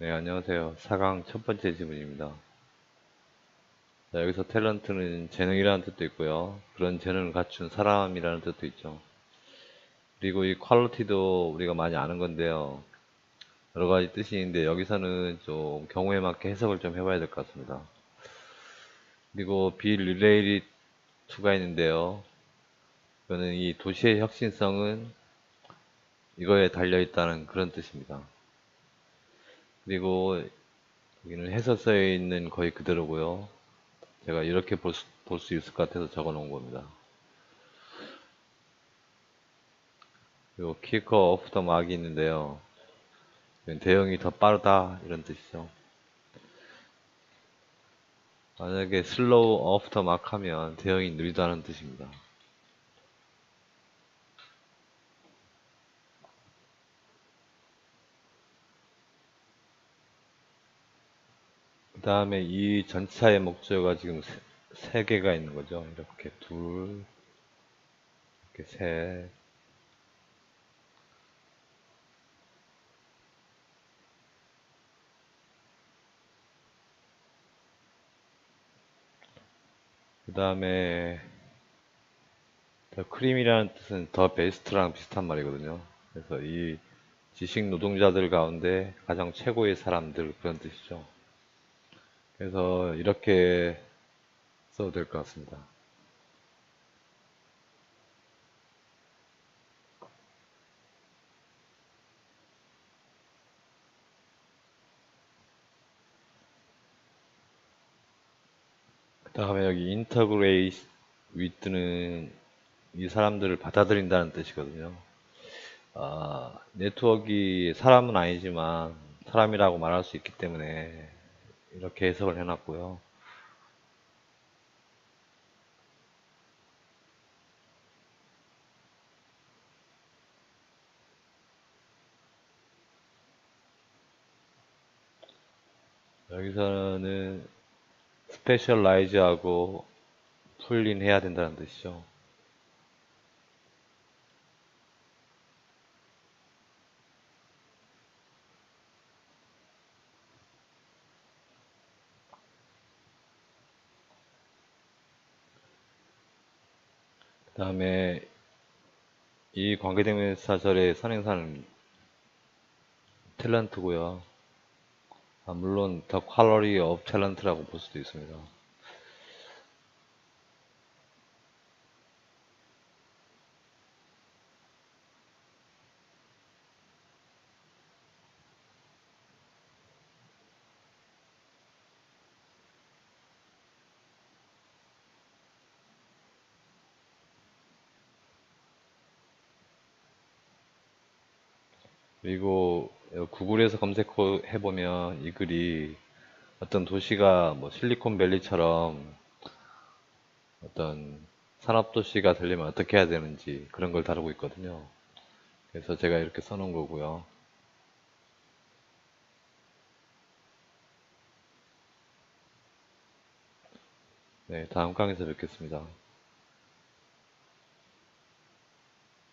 네, 안녕하세요. 4강 첫 번째 지문입니다. 자, 여기서 탤런트는 재능이라는 뜻도 있고요. 그런 재능을 갖춘 사람이라는 뜻도 있죠. 그리고 이 퀄리티도 우리가 많이 아는 건데요. 여러 가지 뜻이 있는데 여기서는 좀 경우에 맞게 해석을 좀 해봐야 될 것 같습니다. 그리고 related to가 있는데요. 이거는 이 도시의 혁신성은 이거에 달려 있다는 그런 뜻입니다. 그리고 여기는 해설서에 있는 거의 그대로고요. 제가 이렇게 볼 수, 볼 수 있을 것 같아서 적어 놓은 겁니다. 그리고 키커 오프 더 막이 있는데요. 대형이 더 빠르다 이런 뜻이죠. 만약에 슬로우 오프 더 막 하면 대형이 느리다는 뜻입니다. 다음에 이 전차의 목적어가 지금 세, 세, 개가 있는 거죠. 이렇게 둘, 이렇게 셋, 그 다음에 더 크림이라는 뜻은 더 베스트랑 비슷한 말이거든요. 그래서 이 지식 노동자들 가운데 가장 최고의 사람들 그런 뜻이죠. 그래서 이렇게 써도 될 것 같습니다. 그 다음에 여기 integrate with는 이 사람들을 받아들인다는 뜻이거든요. 아, 네트워크가 사람은 아니지만 사람이라고 말할 수 있기 때문에 이렇게 해석을 해놨고요. 여기서는 스페셜라이즈하고 풀린 해야 된다는 뜻이죠. 그 다음에 이 관계대명사절의 선행사는 탤런트고요. 아, 물론 더 퀄러리 업 탤런트라고 볼 수도 있습니다. 그리고 구글에서 검색해 보면 이 글이 어떤 도시가 뭐 실리콘밸리처럼 어떤 산업도시가 되려면 어떻게 해야 되는지 그런 걸 다루고 있거든요. 그래서 제가 이렇게 써놓은 거고요. 네, 다음 강의에서 뵙겠습니다.